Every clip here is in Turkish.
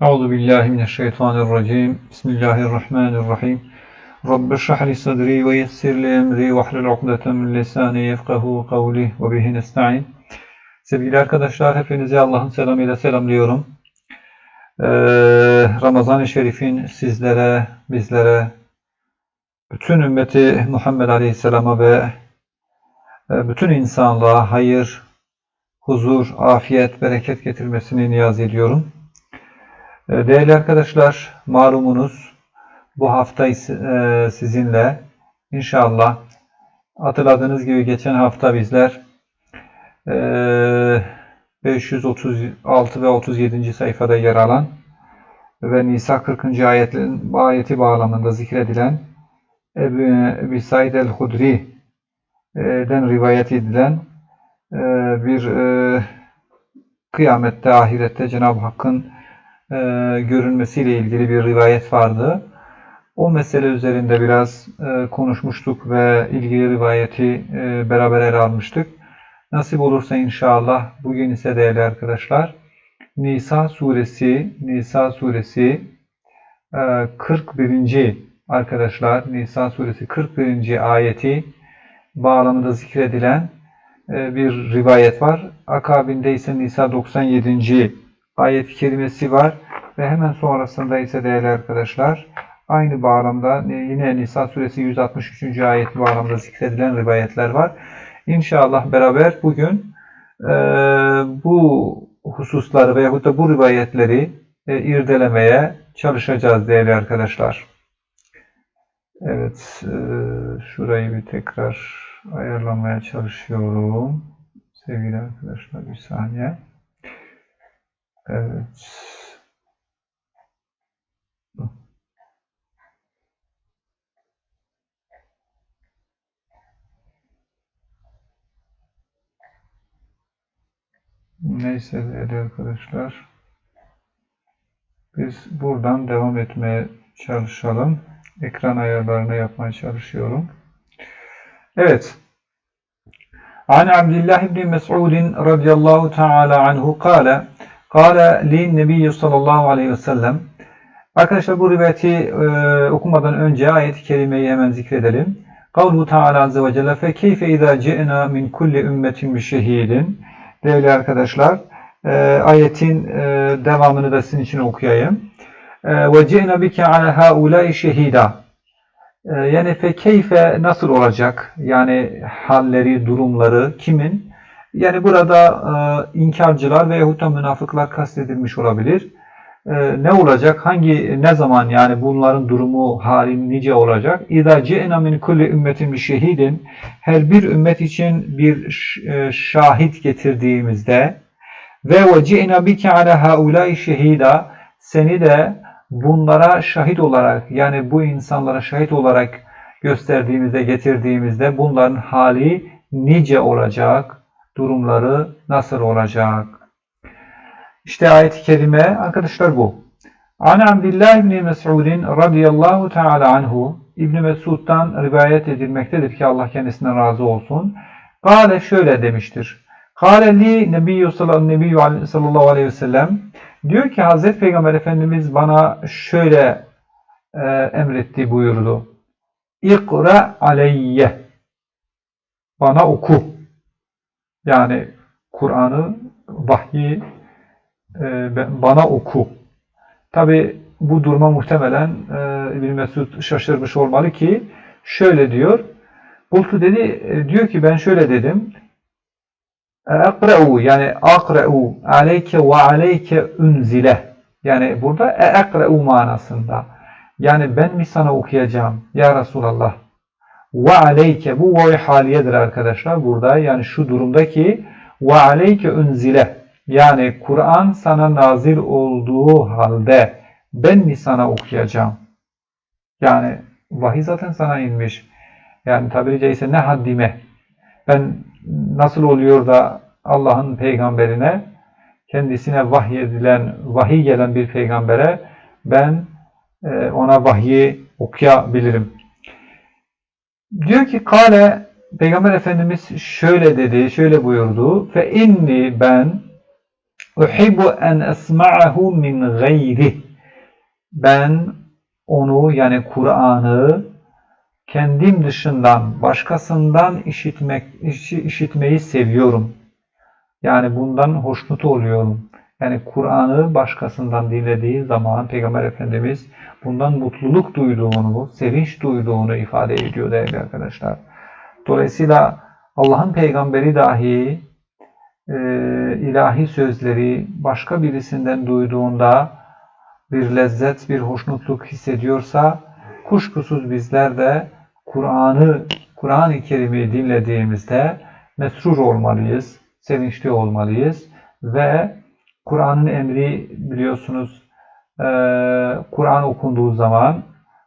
Euzu billahi mineşşeytanirracim. Bismillahirrahmanirrahim. Rabbi şrah li sadri ve yessir li emri ve hlul ukdeten min lisani yefkahu kavli ve bihi nestaîn. Sevgili arkadaşlar hepinizi Allah'ın selamıyla selamlıyorum. Ee, Ramazan-ı Şerif'in sizlere, bizlere, bütün ümmeti Muhammed Aleyhisselam'a ve e, bütün insanlığa hayır, huzur, afiyet, bereket getirmesini niyaz ediyorum. Ee, Değerli arkadaşlar, malumunuz bu hafta e, sizinle inşallah hatırladığınız gibi geçen hafta bizler e, 536 ve 37. sayfada yer alan ve Nisa 40. ayetin ayeti bağlamında zikredilen Ebu, Said el-Hudri'den rivayet edilen e, bir e, kıyamette, ahirette Cenab-ı Hakk'ın e, görünmesiyle ilgili bir rivayet vardı. O mesele üzerinde biraz e, konuşmuştuk ve ilgili rivayeti e, beraber ele almıştık. Nasip olursa inşallah bugün ise değerli arkadaşlar Nisa suresi Nisa suresi e, 41. arkadaşlar Nisa suresi 41. ayeti bağlamında zikredilen e, bir rivayet var. Akabinde ise Nisa 97. ayet-i kerimesi var ve hemen sonrasında ise değerli arkadaşlar aynı bağlamda e, yine Nisa suresi 163. ayet bağlamında zikredilen rivayetler var. İnşallah beraber bugün e, bu hususları veyahut da bu rivayetleri e, irdelemeye çalışacağız değerli arkadaşlar. Evet, e, şurayı bir tekrar ayarlamaya çalışıyorum. Sevgili arkadaşlar bir saniye. Evet. Neyse değerli arkadaşlar. Biz buradan devam etmeye çalışalım. Ekran ayarlarını yapmaya çalışıyorum. Evet. An Abdullah ibn Mes'ud radıyallahu teala anhu kâle kâle li nebiyyü sallallahu aleyhi ve sellem Arkadaşlar bu rivayeti e, okumadan önce ayet-i kerimeyi hemen zikredelim. Kavlu Teala Azze ve Celle fe keyfe izâ ci'nâ min kulli ümmetin bi şehidin Değerli arkadaşlar, e, ayetin e, devamını da sizin için okuyayım. E, ve ci'nâ bike ala haulâi şehîdâ e, yani fe keyfe nasıl olacak? Yani halleri, durumları kimin? Yani burada e, inkarcılar veyahut da münafıklar kastedilmiş olabilir. E, ne olacak? Hangi, ne zaman yani bunların durumu, hali nice olacak? İza ci'na min kulli ümmetin bir şehidin her bir ümmet için bir e, şahit getirdiğimizde ve ve ci'na bike ala haulâi şehida seni de bunlara şahit olarak yani bu insanlara şahit olarak gösterdiğimizde, getirdiğimizde bunların hali nice olacak, durumları nasıl olacak? İşte ayet-i kerime arkadaşlar bu. An Abdullah ibn Mes'udin radıyallahu teala anhu İbn Mesud'dan rivayet edilmektedir ki Allah kendisinden razı olsun. Kale şöyle demiştir. Kale li nebiyyü sallallahu aleyhi ve sellem Diyor ki Hazreti Peygamber Efendimiz bana şöyle e, emretti buyurdu. İkra aleyye. Bana oku. Yani Kur'an'ı, vahyi e, bana oku. Tabi bu duruma muhtemelen e, İbn Mesud şaşırmış olmalı ki şöyle diyor. Bultu dedi, e, diyor ki ben şöyle dedim. Eqra'u yani akra'u aleyke ve aleyke unzile. Yani burada eqra'u manasında. Yani ben mi sana okuyacağım ya Resulallah? Ve aleyke bu vav haliyedir arkadaşlar burada. Yani şu durumdaki ve aleyke unzile. Yani Kur'an sana nazil olduğu halde ben mi sana okuyacağım? Yani vahiy zaten sana inmiş. Yani tabiri caizse ne haddime. Ben nasıl oluyor da Allah'ın peygamberine kendisine vahiy edilen, vahiy gelen bir peygambere ben e, ona vahyi okuyabilirim. Diyor ki kale Peygamber Efendimiz şöyle dedi, şöyle buyurdu. Fe inni ben Uhibbu en esma'ahu min gayri. Ben onu yani Kur'an'ı kendim dışından, başkasından işitmek, işitmeyi seviyorum. Yani bundan hoşnut oluyorum. Yani Kur'an'ı başkasından dinlediği zaman Peygamber Efendimiz bundan mutluluk duyduğunu, sevinç duyduğunu ifade ediyor değerli arkadaşlar. Dolayısıyla Allah'ın peygamberi dahi e, ilahi sözleri başka birisinden duyduğunda bir lezzet, bir hoşnutluk hissediyorsa kuşkusuz bizler de Kur'an'ı, Kur'an-ı Kerim'i dinlediğimizde mesrur olmalıyız, sevinçli olmalıyız ve Kur'an'ın emri biliyorsunuz e, Kur'an okunduğu zaman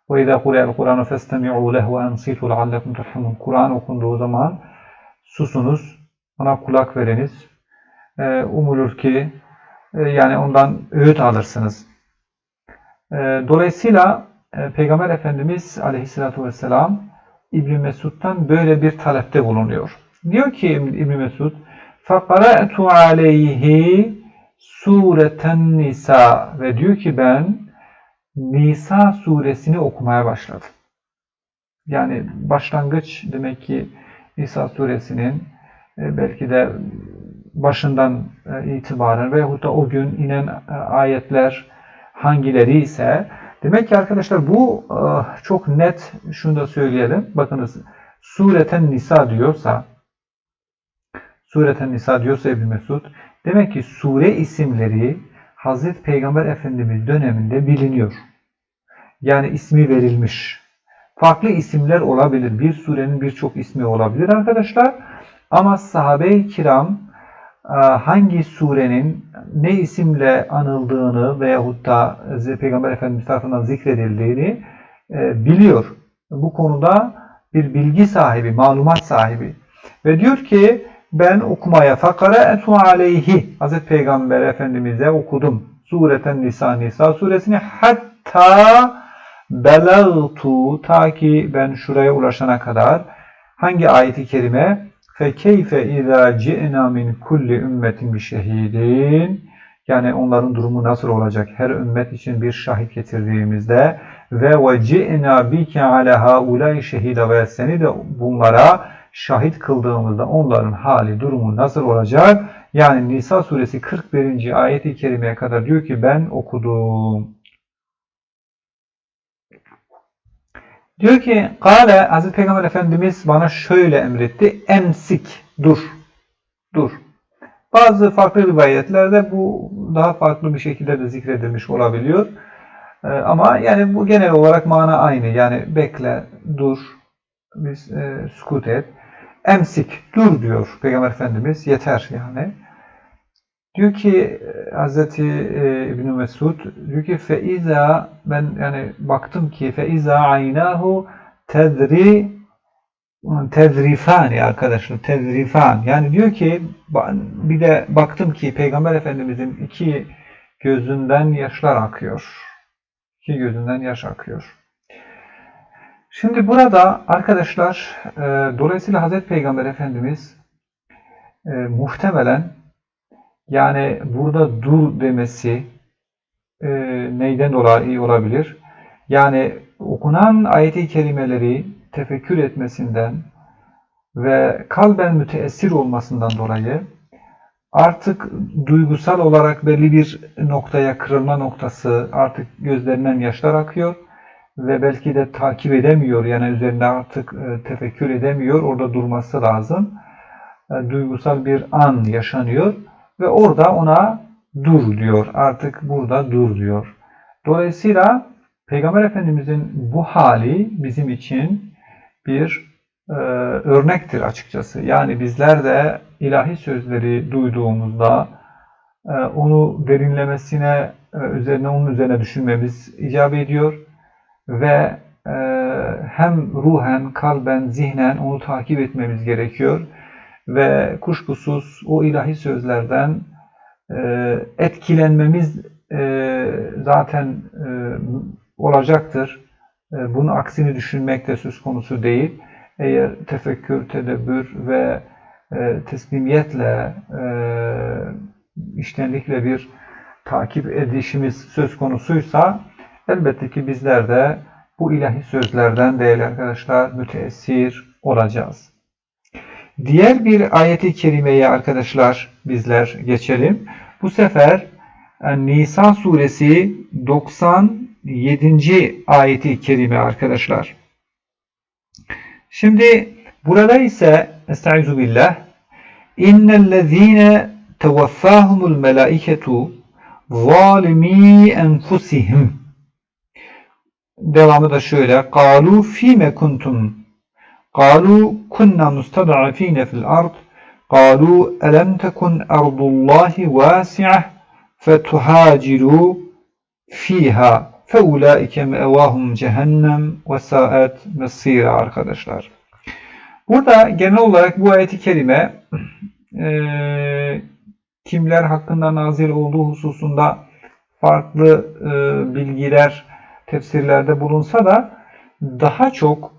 وَاِذَا قُرِيَ الْقُرْآنُ فَاسْتَمِعُوا لَهُ وَاَنْصِيتُوا لَعَلَّكُمْ تُرْحَمُونَ Kur'an okunduğu zaman susunuz, ona kulak veriniz. E, umulur ki e, yani ondan öğüt alırsınız. E, dolayısıyla e, Peygamber Efendimiz aleyhissalatü vesselam İbn Mesud'dan böyle bir talepte bulunuyor. Diyor ki İbn Mesud فَقَرَأْتُ عَلَيْهِ sureten Nisa ve diyor ki ben Nisa suresini okumaya başladım. Yani başlangıç demek ki Nisa suresinin e, belki de başından e, itibaren veyahut da o gün inen e, ayetler hangileri ise demek ki arkadaşlar bu çok net şunu da söyleyelim. Bakınız sureten Nisa diyorsa sureten Nisa diyorsa İbn Mesud demek ki sure isimleri Hazreti Peygamber Efendimiz döneminde biliniyor. Yani ismi verilmiş. Farklı isimler olabilir. Bir surenin birçok ismi olabilir arkadaşlar. Ama sahabe-i kiram e, hangi surenin ne isimle anıldığını veyahut da Peygamber Efendimiz tarafından zikredildiğini e, biliyor. Bu konuda bir bilgi sahibi, malumat sahibi. Ve diyor ki ben okumaya fakara etu aleyhi Hazreti Peygamber Efendimiz'e okudum. Sureten Nisa Nisa suresini. Hatta belagtu ta ki ben şuraya ulaşana kadar. Hangi ayeti kerime? Fe keyfe izâ ci'nâ min kulli ümmetin bir şehidin yani onların durumu nasıl olacak? Her ümmet için bir şahit getirdiğimizde ve ve ci'nâ bike ala haulâi şehide ve seni de bunlara şahit kıldığımızda onların hali, durumu nasıl olacak? Yani Nisa suresi 41. ayeti kerimeye kadar diyor ki ben okudum. Diyor ki Kale Hazreti Peygamber Efendimiz bana şöyle emretti. Emsik dur. Dur. Bazı farklı rivayetlerde bu daha farklı bir şekilde de zikredilmiş olabiliyor. Ee, ama yani bu genel olarak mana aynı. Yani bekle, dur, biz e, sukut et. Emsik, dur diyor Peygamber Efendimiz. Yeter yani. Diyor ki Hazreti e, İbn Mesud diyor ki feiza ben yani baktım ki feiza aynahu tedri tedrifan ya arkadaşlar tedrifan yani diyor ki bir de baktım ki Peygamber Efendimizin iki gözünden yaşlar akıyor. İki gözünden yaş akıyor. Şimdi burada arkadaşlar e, dolayısıyla Hazreti Peygamber Efendimiz e, muhtemelen yani burada dur demesi e, neyden dolayı olabilir? Yani okunan ayet-i kerimeleri tefekkür etmesinden ve kalben müteessir olmasından dolayı artık duygusal olarak belli bir noktaya kırılma noktası artık gözlerinden yaşlar akıyor ve belki de takip edemiyor yani üzerinde artık e, tefekkür edemiyor orada durması lazım. E, duygusal bir an yaşanıyor ve orada ona dur diyor. Artık burada dur diyor. Dolayısıyla Peygamber Efendimizin bu hali bizim için bir e, örnektir açıkçası. Yani bizler de ilahi sözleri duyduğumuzda e, onu derinlemesine e, üzerine onun üzerine düşünmemiz icap ediyor ve e, hem ruhen, kalben, zihnen onu takip etmemiz gerekiyor ve kuşkusuz o ilahi sözlerden e, etkilenmemiz e, zaten e, olacaktır. E, bunun aksini düşünmek de söz konusu değil. Eğer tefekkür, tedebbür ve e, teslimiyetle e, iştenlikle bir takip edişimiz söz konusuysa elbette ki bizler de bu ilahi sözlerden değerli arkadaşlar müteessir olacağız. Diğer bir ayeti kerimeye arkadaşlar bizler geçelim. Bu sefer Nisa suresi 97. ayeti kerime arkadaşlar. Şimdi burada ise Estaizu billah İnnellezîne tevaffâhumul melâiketu zâlimî enfusihim devamı da şöyle. Kalu fime kuntum. Kalu kunna mustad'afine fil ard. Kalu elem tekun ardullahi vasi'ah fetuhaciru fiha feulaike me'vahum cehennem ve saat mesira arkadaşlar. Burada genel olarak bu ayeti kerime e, kimler hakkında nazil olduğu hususunda farklı e, bilgiler tefsirlerde bulunsa da daha çok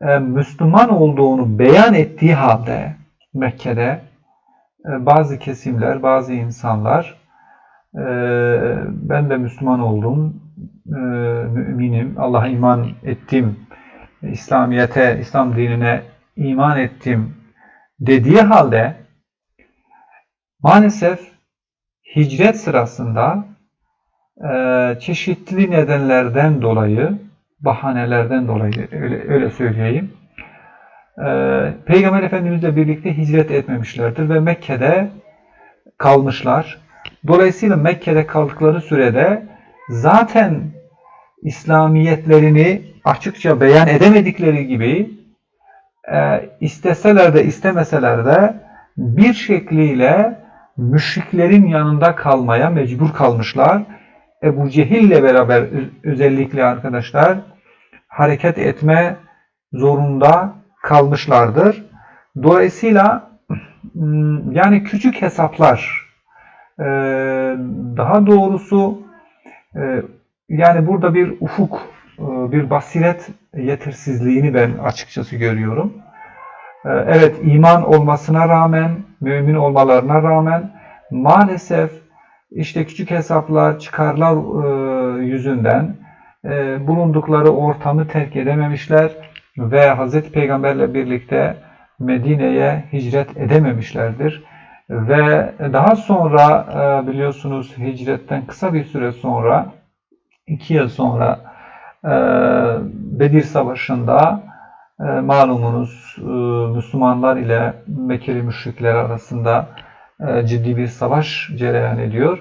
e, Müslüman olduğunu beyan ettiği halde Mekke'de e, bazı kesimler, bazı insanlar e, ben de Müslüman oldum, müminim, Allah'a iman ettim, İslamiyete, İslam dinine iman ettim dediği halde maalesef hicret sırasında çeşitli nedenlerden dolayı bahanelerden dolayı öyle, öyle söyleyeyim. Ee, Peygamber Efendimizle birlikte hicret etmemişlerdir ve Mekke'de kalmışlar. Dolayısıyla Mekke'de kaldıkları sürede zaten İslamiyetlerini açıkça beyan edemedikleri gibi e, isteseler de istemeseler de bir şekliyle müşriklerin yanında kalmaya mecbur kalmışlar. Ebu Cehil'le beraber özellikle arkadaşlar hareket etme zorunda kalmışlardır. Dolayısıyla hmm, yani küçük hesaplar e, daha doğrusu e, yani burada bir ufuk, e, bir basiret yetersizliğini ben açıkçası görüyorum. Evet iman olmasına rağmen, mümin olmalarına rağmen maalesef işte küçük hesaplar, çıkarlar yüzünden e, bulundukları ortamı terk edememişler ve Hazreti Peygamberle birlikte Medine'ye hicret edememişlerdir. Ve daha sonra e, biliyorsunuz hicretten kısa bir süre sonra, iki yıl sonra e, Bedir Savaşı'nda e, malumunuz e, Müslümanlar ile Mekkeli müşrikler arasında e, ciddi bir savaş cereyan ediyor.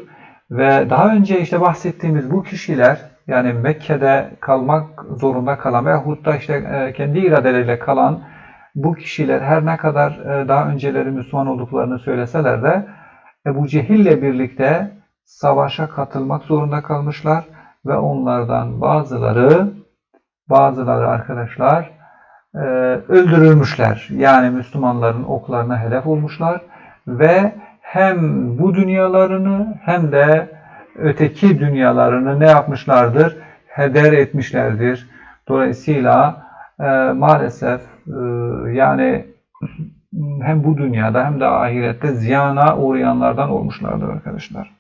Ve daha önce işte bahsettiğimiz bu kişiler yani Mekke'de kalmak zorunda kalan veyahut da işte e, kendi iradeleriyle kalan bu kişiler her ne kadar e, daha önceleri Müslüman olduklarını söyleseler de Ebu Cehil'le birlikte savaşa katılmak zorunda kalmışlar ve onlardan bazıları bazıları arkadaşlar e, öldürülmüşler. Yani Müslümanların oklarına hedef olmuşlar ve hem bu dünyalarını hem de öteki dünyalarını ne yapmışlardır? Heder etmişlerdir. Dolayısıyla e, maalesef e, yani hem bu dünyada hem de ahirette ziyana uğrayanlardan olmuşlardır arkadaşlar.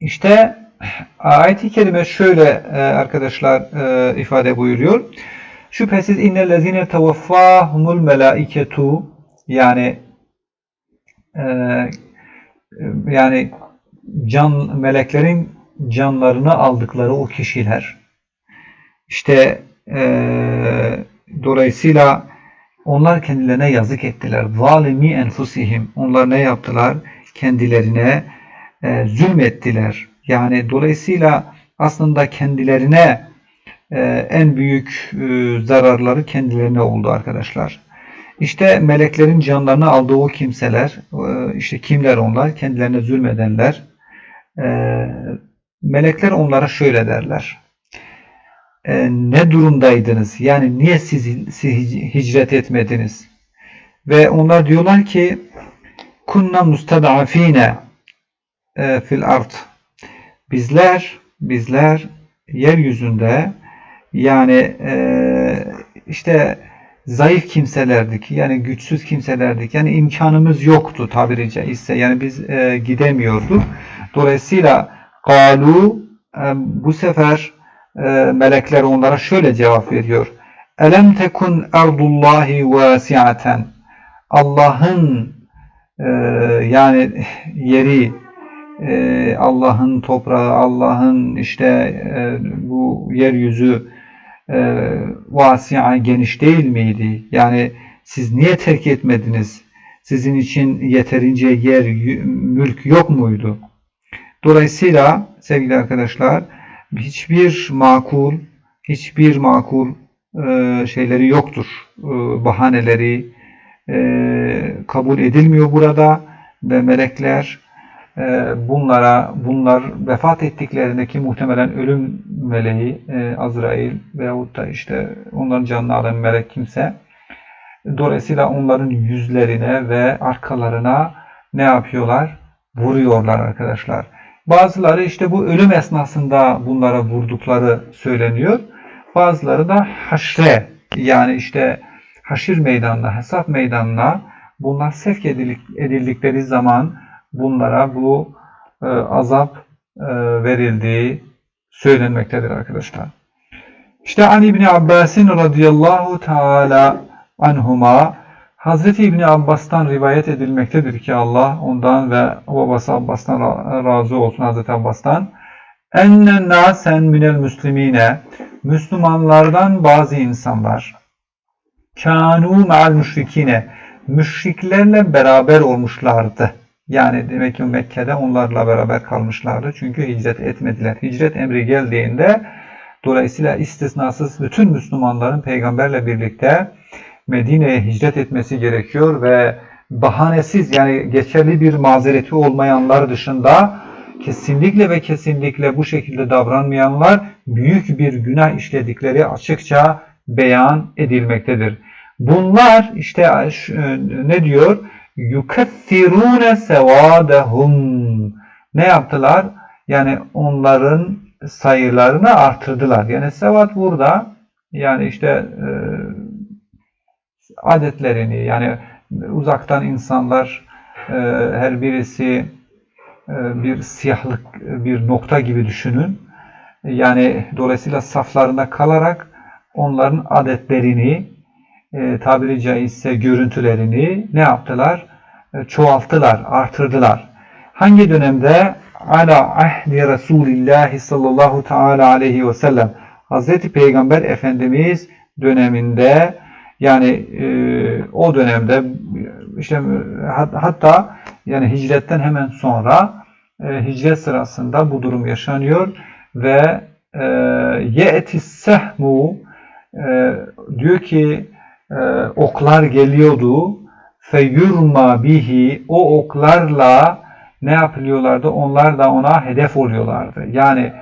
İşte ayet-i kerime şöyle e, arkadaşlar e, ifade buyuruyor. Şüphesiz innellezine tevaffahumul melaiketu yani e, yani can meleklerin canlarını aldıkları o kişiler işte e, dolayısıyla onlar kendilerine yazık ettiler. Zalimi enfusihim. Onlar ne yaptılar? Kendilerine e, zulmettiler. Yani dolayısıyla aslında kendilerine e, en büyük e, zararları kendilerine oldu arkadaşlar. İşte meleklerin canlarını aldığı o kimseler, e, işte kimler onlar? Kendilerine zulmedenler. E, melekler onlara şöyle derler. E, ne durumdaydınız? Yani niye siz, hicret etmediniz? Ve onlar diyorlar ki kunna mustadafine fil art. Bizler, bizler yeryüzünde yani işte zayıf kimselerdik. Yani güçsüz kimselerdik. Yani imkanımız yoktu tabiri caizse. Yani biz e, gidemiyorduk. Dolayısıyla galu e, bu sefer e, melekler onlara şöyle cevap veriyor. Elem tekun erdullahi vasiaten. Allah'ın e, yani yeri e, Allah'ın toprağı, Allah'ın işte e, bu yeryüzü e, vasia geniş değil miydi? Yani siz niye terk etmediniz? Sizin için yeterince yer, mülk yok muydu? Dolayısıyla sevgili arkadaşlar hiçbir makul, hiçbir makul e, şeyleri yoktur. E, bahaneleri e, kabul edilmiyor burada ve melekler bunlara, bunlar vefat ettiklerinde ki muhtemelen ölüm meleği e, Azrail veyahut da işte onların canını alan melek kimse dolayısıyla onların yüzlerine ve arkalarına ne yapıyorlar? Vuruyorlar arkadaşlar. Bazıları işte bu ölüm esnasında bunlara vurdukları söyleniyor. Bazıları da haşre yani işte haşir meydanına, hesap meydanına bunlar sevk edildikleri zaman bunlara bu e, azap e, verildiği söylenmektedir arkadaşlar. İşte An İbni Abbas'in radıyallahu teala anhuma Hazreti İbni Abbas'tan rivayet edilmektedir ki Allah ondan ve babası Abbas'tan razı olsun Hazreti Abbas'tan. Ennen nasen minel müslimine Müslümanlardan bazı insanlar kânû me'al müşrikine müşriklerle beraber olmuşlardı. Yani demek ki Mekke'de onlarla beraber kalmışlardı. Çünkü hicret etmediler. Hicret emri geldiğinde dolayısıyla istisnasız bütün Müslümanların peygamberle birlikte Medine'ye hicret etmesi gerekiyor ve bahanesiz yani geçerli bir mazereti olmayanlar dışında kesinlikle ve kesinlikle bu şekilde davranmayanlar büyük bir günah işledikleri açıkça beyan edilmektedir. Bunlar işte ne diyor? Yukathirune sevadahum ne yaptılar? Yani onların sayılarını artırdılar. Yani sevat burada yani işte e, adetlerini yani uzaktan insanlar e, her birisi e, bir siyahlık bir nokta gibi düşünün. Yani dolayısıyla saflarında kalarak onların adetlerini e, tabiri caizse görüntülerini ne yaptılar? E, çoğalttılar, artırdılar. Hangi dönemde? Ala ahdi Resulillahi sallallahu teala aleyhi ve sellem Hazreti Peygamber Efendimiz döneminde yani e, o dönemde işte hatta yani hicretten hemen sonra e, hicret sırasında bu durum yaşanıyor ve e, ye'tis sehmu e, diyor ki oklar geliyordu. Feyurma bihi o oklarla ne yapılıyorlardı? Onlar da ona hedef oluyorlardı. Yani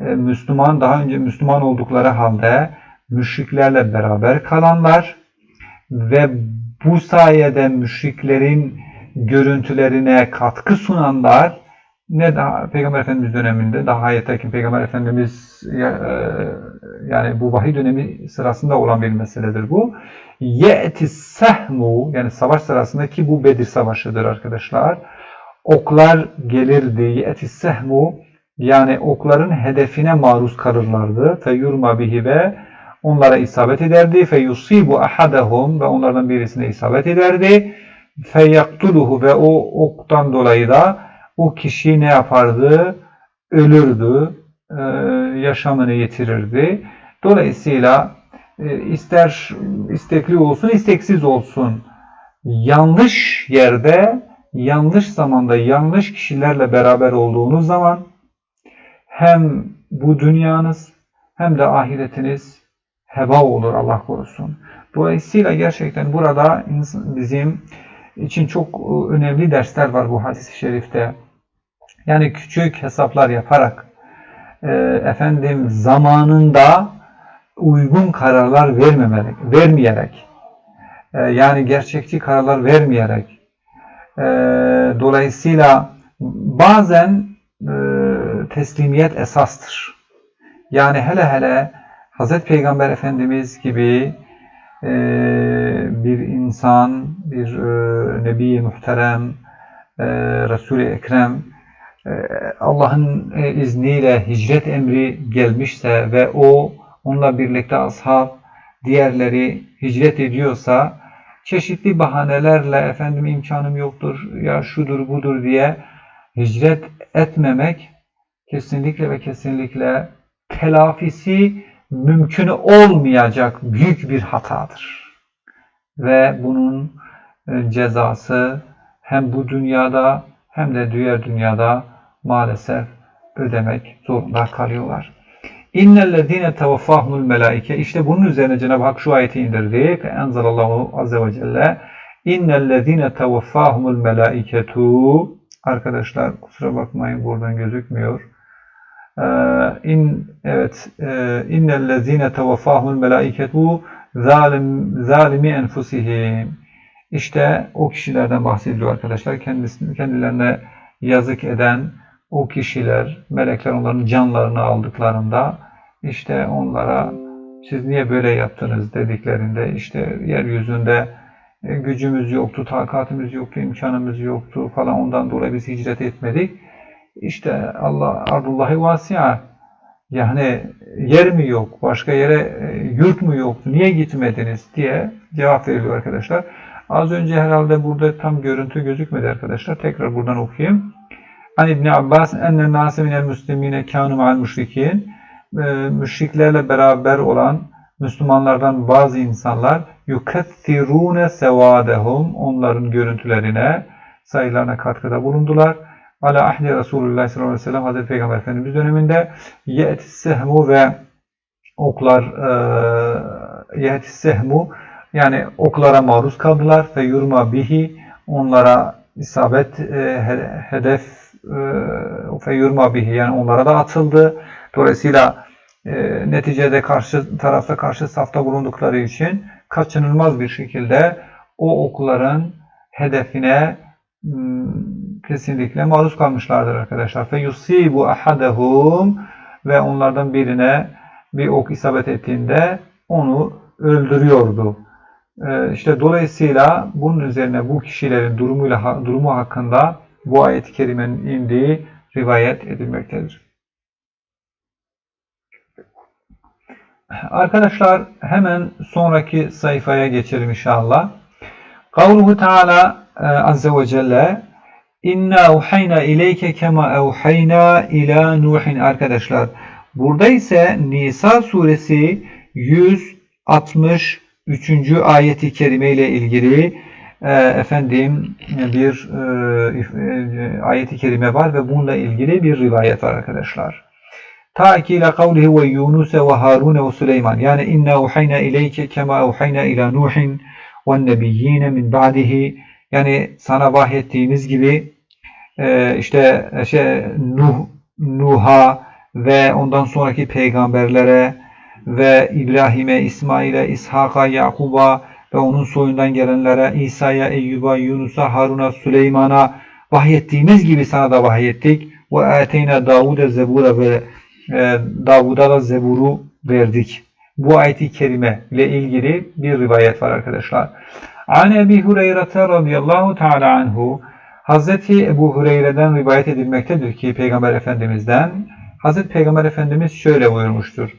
e, Müslüman daha önce Müslüman oldukları halde müşriklerle beraber kalanlar ve bu sayede müşriklerin görüntülerine katkı sunanlar ne daha Peygamber Efendimiz döneminde daha yeterli Peygamber Efendimiz e, yani bu vahiy dönemi sırasında olan bir meseledir bu. Ye'ti sehmu yani savaş sırasında ki bu Bedir Savaşı'dır arkadaşlar. Oklar gelirdi. Ye'ti sehmu yani okların hedefine maruz kalırlardı. Feyurma bihi ve onlara isabet ederdi. Feyusibu ahadahum ve onlardan birisine isabet ederdi. Feyaktuluhu ve o oktan dolayı da o kişi ne yapardı? Ölürdü, yaşamını yitirirdi. Dolayısıyla ister istekli olsun, isteksiz olsun yanlış yerde, yanlış zamanda, yanlış kişilerle beraber olduğunuz zaman hem bu dünyanız hem de ahiretiniz heba olur Allah korusun. Dolayısıyla gerçekten burada bizim için çok e, önemli dersler var bu hadis-i şerifte. Yani küçük hesaplar yaparak e, efendim zamanında uygun kararlar vermemek, vermeyerek e, yani gerçekçi kararlar vermeyerek e, dolayısıyla bazen e, teslimiyet esastır. Yani hele hele Hz. Peygamber Efendimiz gibi e, bir insan, bir e, Nebi Muhterem, e, Resul-i Ekrem e, Allah'ın e, izniyle hicret emri gelmişse ve o onunla birlikte ashab diğerleri hicret ediyorsa çeşitli bahanelerle efendim imkanım yoktur ya şudur budur diye hicret etmemek kesinlikle ve kesinlikle telafisi mümkün olmayacak büyük bir hatadır. Ve bunun e, cezası hem bu dünyada hem de diğer dünyada maalesef ödemek zorunda kalıyorlar. İnnellezine tevaffahumul melaike işte bunun üzerine Cenab-ı Hak şu ayeti indirdi. Enzelallahu azze ve celle İnnellezine tevaffahumul melaiketu Arkadaşlar kusura bakmayın buradan gözükmüyor. Ee, in evet e, innellezine tevaffahumul melaiketu zalim zalimi enfusihim işte o kişilerden bahsediliyor arkadaşlar. Kendisini, kendilerine yazık eden o kişiler, melekler onların canlarını aldıklarında işte onlara siz niye böyle yaptınız dediklerinde işte yeryüzünde e, gücümüz yoktu, takatimiz yoktu, imkanımız yoktu falan ondan dolayı biz hicret etmedik. İşte Allah ardullahi vasi'a yani yer mi yok, başka yere e, yurt mu yoktu, niye gitmediniz diye cevap veriliyor arkadaşlar. Az önce herhalde burada tam görüntü gözükmedi arkadaşlar. Tekrar buradan okuyayım. An İbni Abbas enne nase minel müslimine kânu ma'al müşrikin ee, müşriklerle beraber olan Müslümanlardan bazı insanlar yukethirune sevadehum onların görüntülerine sayılarına katkıda bulundular. Ala ahli Resulullah sallallahu aleyhi ve sellem Hazreti Peygamber Efendimiz döneminde ye'ti sehmu ve oklar e, ye'ti sehmu yani oklara maruz kaldılar ve yurma bihi onlara isabet e, hedef e, ve yurma bihi yani onlara da atıldı. Dolayısıyla e, neticede karşı tarafta karşı safta bulundukları için kaçınılmaz bir şekilde o okların hedefine hmm, kesinlikle maruz kalmışlardır arkadaşlar. Fe yusibu ahadahum ve onlardan birine bir ok isabet ettiğinde onu öldürüyordu. Ee, işte dolayısıyla bunun üzerine bu kişilerin durumuyla durumu hakkında bu ayet-i kerimenin indiği rivayet edilmektedir. Arkadaşlar hemen sonraki sayfaya geçelim inşallah. Kavluhu Teala e, Azze ve Celle İnna uhayna ileyke kema evhayna ila Nuhin arkadaşlar. Burada ise Nisa suresi 160 üçüncü ayeti kerime ile ilgili e, efendim bir e, e, ayeti kerime var ve bununla ilgili bir rivayet var arkadaşlar. Ta ki ila kavlihi ve Yunus ve Harun ve Süleyman. Yani inna uhayna ileyke kema uhayna ila Nuhin ve nebiyyine min ba'dihi. Yani sana vahyettiğimiz gibi e, işte şey Nuh Nuh'a ve ondan sonraki peygamberlere ve İbrahim'e, İsmail'e, İshak'a, Yakub'a ve onun soyundan gelenlere İsa'ya, Eyyub'a, Yunus'a, Harun'a, Süleyman'a vahyettiğimiz gibi sana da vahyettik. Ve ateyna Davud'a zebura ve Davud'a da zeburu verdik. Bu ayeti kerime ile ilgili bir rivayet var arkadaşlar. An Ebi Hureyre radıyallahu teala anhu Hazreti Ebu Hureyre'den rivayet edilmektedir ki Peygamber Efendimiz'den Hazreti Peygamber Efendimiz şöyle buyurmuştur.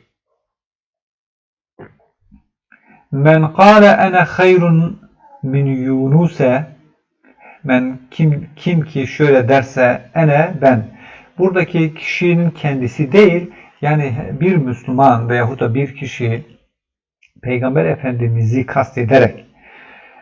Men kâle ene hayrun min Yunus'e men kim, kim ki şöyle derse ene ben. Buradaki kişinin kendisi değil yani bir Müslüman veyahut da bir kişi Peygamber Efendimiz'i kastederek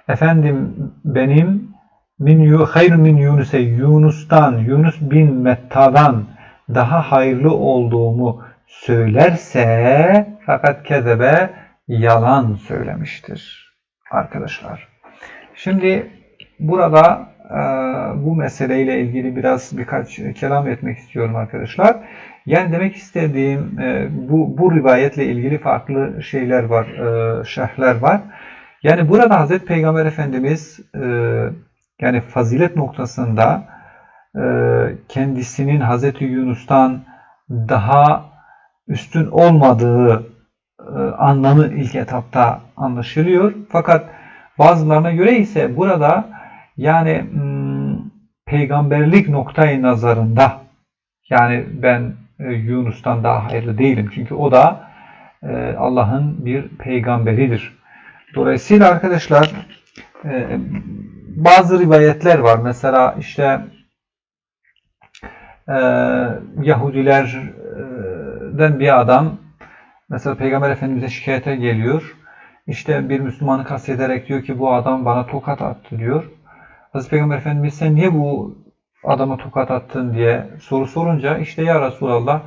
efendim benim min hayrun min Yunus'e Yunus'tan Yunus bin Metta'dan daha hayırlı olduğumu söylerse fakat kezebe yalan söylemiştir arkadaşlar. Şimdi burada bu meseleyle ilgili biraz birkaç kelam etmek istiyorum arkadaşlar. Yani demek istediğim e, bu, bu rivayetle ilgili farklı şeyler var, e, şerhler var. Yani burada Hazreti Peygamber Efendimiz e, yani fazilet noktasında kendisinin Hazreti Yunus'tan daha üstün olmadığı anlamı ilk etapta anlaşılıyor. Fakat bazılarına göre ise burada yani hmm, peygamberlik noktayı nazarında yani ben e, Yunus'tan daha hayırlı değilim. Çünkü o da e, Allah'ın bir peygamberidir. Dolayısıyla arkadaşlar e, bazı rivayetler var. Mesela işte Yahudilerden bir adam mesela Peygamber Efendimiz'e şikayete geliyor. İşte bir Müslümanı kastederek diyor ki bu adam bana tokat attı diyor. Hazreti Peygamber Efendimiz sen niye bu adama tokat attın diye soru sorunca işte ya Resulallah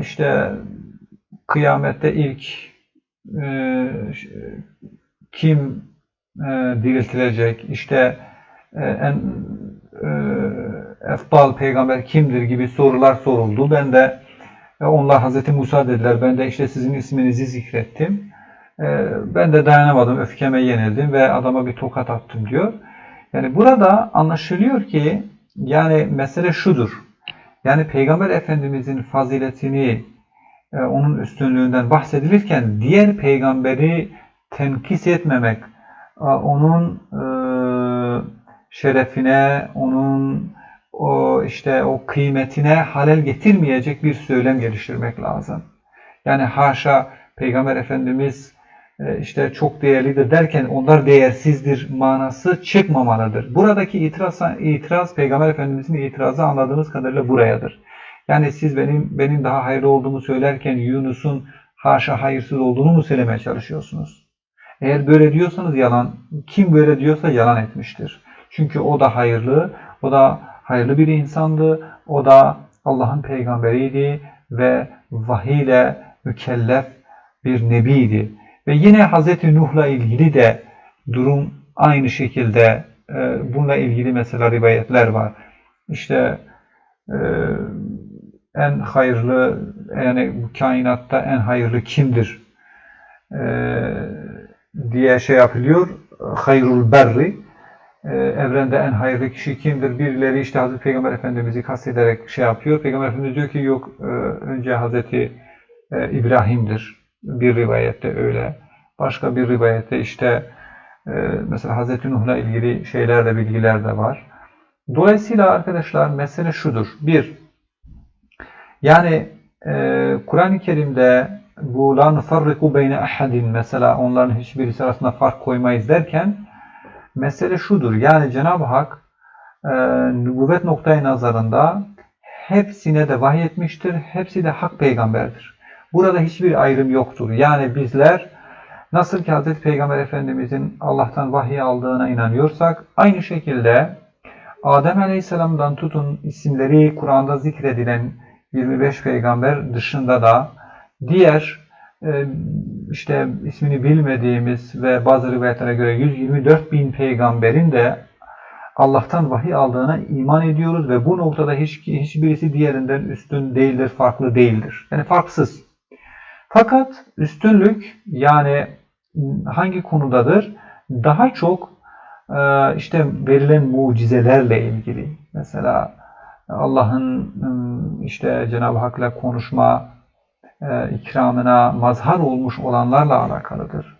işte kıyamette ilk e, kim e, diriltilecek işte e, en eftal peygamber kimdir gibi sorular soruldu. Ben de onlar Hazreti Musa dediler. Ben de işte sizin isminizi zikrettim. Ben de dayanamadım. Öfkeme yenildim ve adama bir tokat attım diyor. Yani burada anlaşılıyor ki yani mesele şudur. Yani Peygamber Efendimizin faziletini, e, onun üstünlüğünden bahsedilirken diğer peygamberi tenkis etmemek, e, onun e, şerefine, onun o işte o kıymetine halel getirmeyecek bir söylem geliştirmek lazım. Yani haşa Peygamber Efendimiz işte çok değerlidir derken onlar değersizdir manası çıkmamalıdır. Buradaki itiraz, itiraz Peygamber Efendimizin itirazı anladığımız kadarıyla burayadır. Yani siz benim benim daha hayırlı olduğumu söylerken Yunus'un haşa hayırsız olduğunu mu söylemeye çalışıyorsunuz? Eğer böyle diyorsanız yalan, kim böyle diyorsa yalan etmiştir. Çünkü o da hayırlı, o da hayırlı bir insandı, o da Allah'ın peygamberiydi ve vahiy ile mükellef bir nebiydi. Ve yine Hz. Nuh'la ilgili de durum aynı şekilde e, bununla ilgili mesela rivayetler var. İşte e, en hayırlı yani bu kainatta en hayırlı kimdir e, diye şey yapılıyor. Hayrul berri e, evrende en hayırlı kişi kimdir? Birileri işte Hazreti Peygamber Efendimiz'i kastederek şey yapıyor. Peygamber Efendimiz diyor ki yok e, önce Hazreti e, İbrahim'dir. Bir rivayette öyle. Başka bir rivayette işte e, mesela Hazreti Nuh'la ilgili şeyler de bilgiler de var. Dolayısıyla arkadaşlar mesele şudur. Bir, yani e, Kur'an-ı Kerim'de bu la nufarriku beyne ahadin mesela onların hiçbirisi arasında fark koymayız derken mesele şudur. Yani Cenab-ı Hak e, nübüvvet noktayı nazarında hepsine de vahyetmiştir. Hepsi de hak peygamberdir. Burada hiçbir ayrım yoktur. Yani bizler nasıl ki Hz. Peygamber Efendimizin Allah'tan vahiy aldığına inanıyorsak aynı şekilde Adem Aleyhisselam'dan tutun isimleri Kur'an'da zikredilen 25 peygamber dışında da diğer e, işte ismini bilmediğimiz ve bazı rivayetlere göre 124 bin peygamberin de Allah'tan vahiy aldığına iman ediyoruz ve bu noktada hiç, hiçbirisi diğerinden üstün değildir, farklı değildir. Yani farksız. Fakat üstünlük yani hangi konudadır? Daha çok e, işte verilen mucizelerle ilgili. Mesela Allah'ın ıı, işte Cenab-ı Hak'la konuşma e, ikramına mazhar olmuş olanlarla alakalıdır.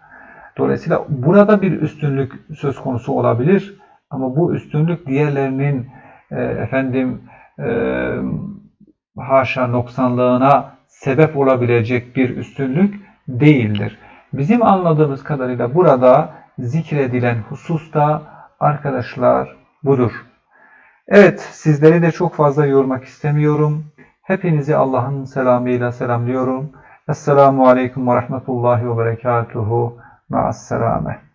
Dolayısıyla burada bir üstünlük söz konusu olabilir ama bu üstünlük diğerlerinin e, efendim haşa noksanlığına sebep olabilecek bir üstünlük değildir. Bizim anladığımız kadarıyla burada zikredilen husus da arkadaşlar budur. Evet, sizleri de çok fazla yormak istemiyorum. Hepinizi Allah'ın selamıyla selamlıyorum. Esselamu Aleyküm ve Rahmetullahi ve Berekatuhu. Ma'as selame.